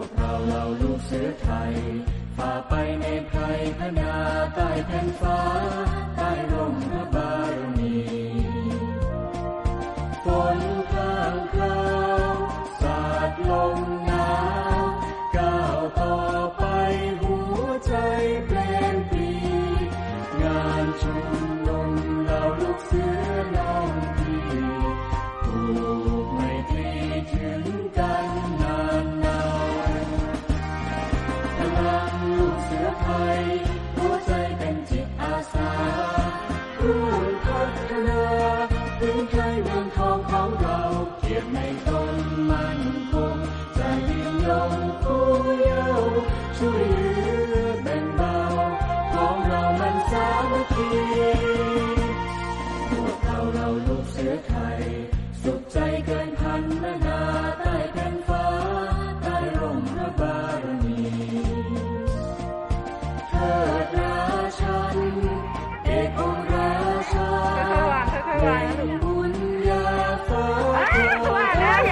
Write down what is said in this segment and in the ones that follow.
วกเราเราลูกเสือไทย ฝ่าไปในไพรพนาใต้แผ่นฟ้า ใต้ร่มพระบารมีฝนพรางพราวสาดลมหนาวก้าวต่อไปหัวใจเปลี่ยนปี งานชุมนุมเราลูกเสือ ลังลูกเสือไทยหัวใจเป็นจิตอาสาร่วมพัฒนาพื้นไทยเมืองทองของเราเกียรติในตนมั่นคงใจยืนยงผู้เยาว์ช่วยเหลือแบ่งเบาของเรามันสามัคคี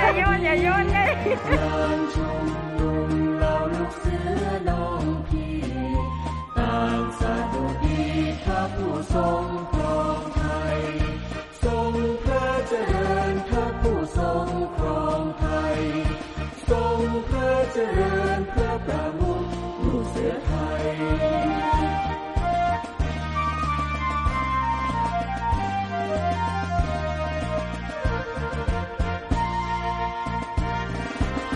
าโยนอย่าโยนเลยงานชุมนุมเราลูกเสือน้องพี่ต่างสาธุดีพระผู้ทรงครองไทย ทรงพระเจริญพระผู้ทรงครองไทย ทรงพระเจริญพระประมุขลูกเสือไทย